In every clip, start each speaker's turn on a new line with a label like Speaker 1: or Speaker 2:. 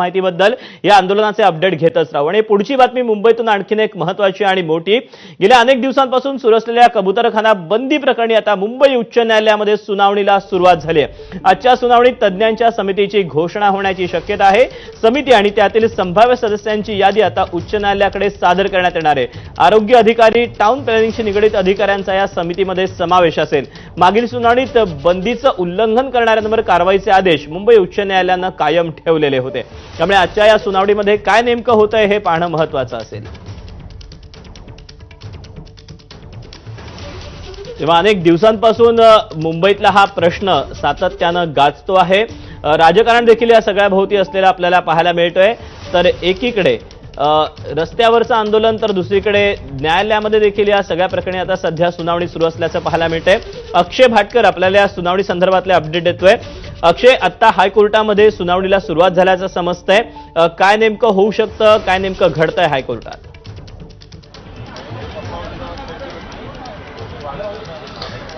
Speaker 1: माहितीबद्दल या आंदोलनाचे अपडेट घेतच राहू. आणि पुढची बातमी मुंबईतून आणखीन एक महत्वाची आणि मोठी. गेल्या अनेक दिवसांपासून सुरू असलेल्या कबुतरखाना बंदी प्रकरणी आता मुंबई उच्च न्यायालयामध्ये सुनावणीला सुरुवात झाली आहे. आजच्या सुनावणीत तज्ज्ञांच्या समितीची घोषणा होण्याची शक्यता आहे. समिती आणि त्यातील संभाव्य सदस्यांची यादी आता उच्च न्यायालयाकडे सादर करण्यात येणार आहे. आरोग्य अधिकारी टाऊन प्लॅनिंगशी निगडीत अधिकाऱ्यांचा या समितीमध्ये समावेश असेल. मागील सुनावणीत बंदीचं उल्लंघन करणाऱ्यांवर कारवाईचे आदेश मुंबई उच्च न्यायालयानं कायम ठेवलेले होते. त्यामुळे आजच्या या सुनावणीमध्ये काय नेमकं होतंय हे पाहणं महत्वाचं असेल. तेव्हा अनेक दिवसांपासून मुंबईतला हा प्रश्न सातत्यानं गाजतो आहे. राजकारण देखील या सगळ्या भोवती असलेला आपल्याला पाहायला मिळतोय. तर एकीकडे रस्त्यावरचं आंदोलन तर दुसरीकडे न्यायालयामध्ये देखील या सगळ्या प्रकरणी आता सध्या सुनावणी सुरू असल्याचं पाहायला मिळतंय. अक्षय भाटकर आपल्याला या सुनावणी संदर्भातले अपडेट देतोय. अक्षय आत्ता हायकोर्टामध्ये सुनावणीला सुरुवात झाल्याचं समजतंय. काय नेमकं होऊ शकतं काय नेमकं घडतंय हायकोर्टात?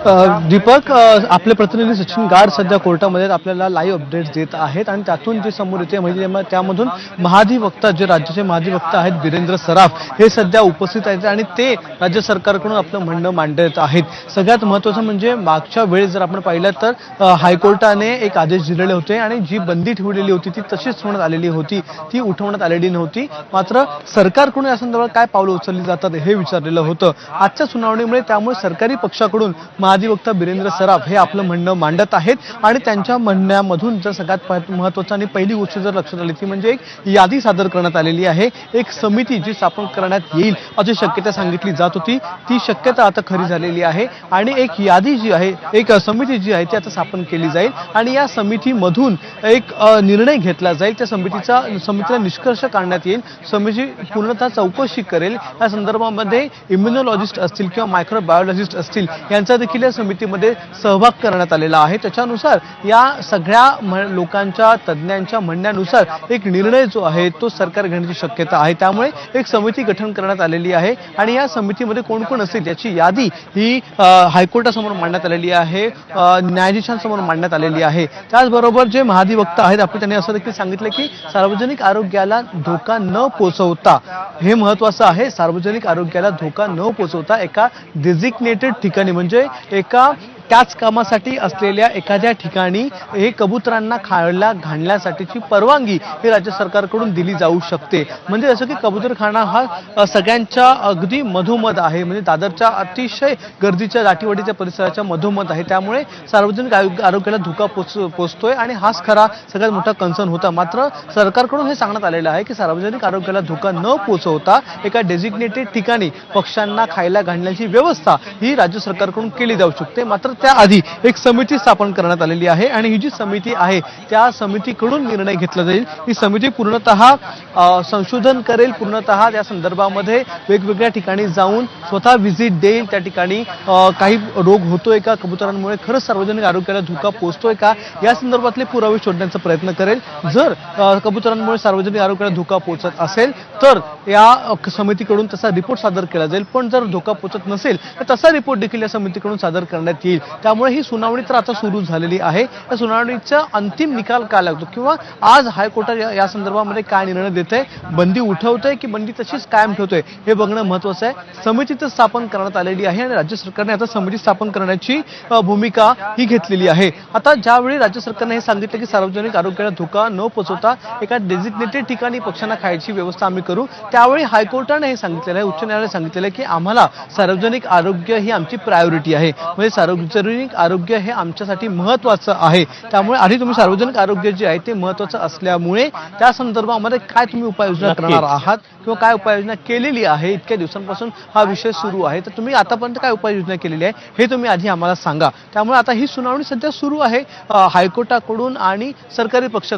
Speaker 2: दीपक आपले प्रतिनिधी सचिन गाड सध्या कोर्टामध्ये आपल्याला लाईव्ह अपडेट्स देत आहेत आणि त्यातून जे समोर येते म्हणजे त्यामधून महाधिवक्ता जे राज्याचे महाधिवक्ता आहेत वीरेंद्र सराफ हे सध्या उपस्थित आहेत आणि ते राज्य सरकारकडून आपलं म्हणणं मांडत आहेत. सगळ्यात महत्त्वाचं म्हणजे मागच्या वेळेस जर आपण पाहिलं तर हायकोर्टाने एक आदेश दिलेले होते आणि जी बंदी ठेवलेली होती ती तशीच ठेवण्यात आलेली होती. ती उठवण्यात आलेली नव्हती. मात्र सरकारकडून या संदर्भात काय पावलं उचलली जातात हे विचारलेलं होतं. आजच्या सुनावणीमुळे त्यामुळे सरकारी पक्षाकडून महाधिवक्ता बिरेंद्र सराफ हे आपलं म्हणणं मांडत आहेत आणि त्यांच्या म्हणण्यामधून जर सगळ्यात पाह- महत्त्वाचं आणि पहिली गोष्ट जर लक्षात आली ती म्हणजे एक यादी सादर करण्यात आलेली आहे. एक समिती जी स्थापन करण्यात येईल अशी शक्यता सांगितली जात होती. ती शक्यता आता खरी झालेली आहे आणि एक यादी जी आहे एक समिती जी आहे ती आता स्थापन केली जाईल आणि या समितीमधून एक निर्णय घेतला जाईल. त्या समितीचा समितीला निष्कर्ष काढण्यात येईल. समिती पूर्णतः चौकशी करेल. या संदर्भामध्ये इम्युनॉलॉजिस्ट असतील किंवा मायक्रोबायोलॉजिस्ट असतील यांचा देखील या समितीमध्ये सहभाग करण्यात आलेला आहे. त्याच्यानुसार या सगळ्या लोकांच्या तज्ज्ञांच्या म्हणण्यानुसार एक निर्णय जो आहे तो सरकार घेण्याची शक्यता आहे. त्यामुळे एक समिती गठन करण्यात आलेली आहे आणि या समितीमध्ये कोण कोण असेल याची यादी ही हायकोर्टासमोर मांडण्यात आलेली आहे न्यायाधीशांसमोर मांडण्यात आलेली आहे. त्याचबरोबर जे महाधिवक्ता आहेत आपण त्यांनी असं देखील सांगितलं की सार्वजनिक आरोग्याला धोका न पोचवता हे महत्वाचं आहे सार्वजनिक आरोग्याला धोका न पोचवता एका डेझिग्नेटेड ठिकाणी म्हणजे एका त्याच कामासाठी असलेल्या एखाद्या ठिकाणी हे कबुतरांना खायला घालण्यासाठीची परवानगी हे राज्य सरकारकडून दिली जाऊ शकते. म्हणजे जसं की कबूतरखाना हा सगळ्यांच्या अगदी मधोमध आहे. म्हणजे दादरच्या अतिशय गर्दीच्या दाटीवाडीच्या परिसराच्या मधोमध आहे. त्यामुळे सार्वजनिक आरोग्य- आरोग्याला धोका पोच पोचतोय आणि हाच खरा सगळ्यात मोठा कन्सर्न होता. मात्र सरकारकडून हे सांगण्यात आलेलं आहे की सार्वजनिक आरोग्याला धोका न पोचवता एका डेझिग्नेटेड ठिकाणी पक्ष्यांना खायला घालण्याची व्यवस्था ही राज्य सरकारकडून केली जाऊ शकते. मात्र त्याआधी एक समिती स्थापन करण्यात आलेली आहे आणि ही जी समिती आहे त्या समितीकडून निर्णय घेतला जाईल. ही समिती पूर्णतः संशोधन करेल पूर्णतः त्या संदर्भामध्ये वेगवेगळ्या ठिकाणी जाऊन स्वतः व्हिजिट देईल. त्या ठिकाणी काही रोग होतोय का कबुतरांमुळे खरंच सार्वजनिक आरोग्याला धोका पोहोचतोय का या संदर्भातले पुरावे शोधण्याचा प्रयत्न करेल. जर कबुतरांमुळे सार्वजनिक आरोग्याला धोका पोहोचत असेल तर या समितीकडून तसा रिपोर्ट सादर केला जाईल. पण जर धोका पोहोचत नसेल तर तसा रिपोर्ट देखील या समितीकडून सादर करण्यात येईल. त्यामुळे ही सुनावणी तर आता सुरू झालेली आहे. या सुनावणीचा अंतिम निकाल काय लागतो? किंवा आज हायकोर्टात या- संदर्भामध्ये काय निर्णय देत आहे बंदी उठवतंय की बंदी तशीच कायम ठेवतोय? हे बघणं महत्वाचं आहे. समितीचं स्थापन करण्यात आलेली आहे आणि राज्य सरकारने आता समिती स्थापन करण्याची भूमिका ही घेतलेली आहे. आता ज्यावेळी राज्य सरकारने हे सांगितलं की सार्वजनिक आरोग्याला धोका न पोचवता एका डेझिग्नेटेड ठिकाणी पक्ष्यांना खायची व्यवस्था आम्ही करू त्यावेळी हायकोर्टाने हे सांगितलेलं आहे उच्च न्यायालयाने सांगितलेलं आहे की आम्हाला सार्वजनिक आरोग्य ही आमची प्रायोरिटी आहे. म्हणजे सार्वजनिक आरोग्य हे आमच्यासाठी महत्वाचं आहे. त्यामुळे आधी तुम्ही सार्वजनिक आरोग्य जे आहे ते महत्वाचं असल्यामुळे त्या संदर्भामध्ये काय तुम्ही उपाययोजना. करणार आहात किंवा काय उपाययोजना केलेली आहे इतक्या दिवसांपासून हा विषय सुरू आहे. तर तुम्ही आतापर्यंत काय उपाययोजना केलेली आहे हे तुम्ही आधी आम्हाला सांगा. त्यामुळे आता ही सुनावणी सध्या सुरू आहे हायकोर्टाकडून आणि सरकारी पक्ष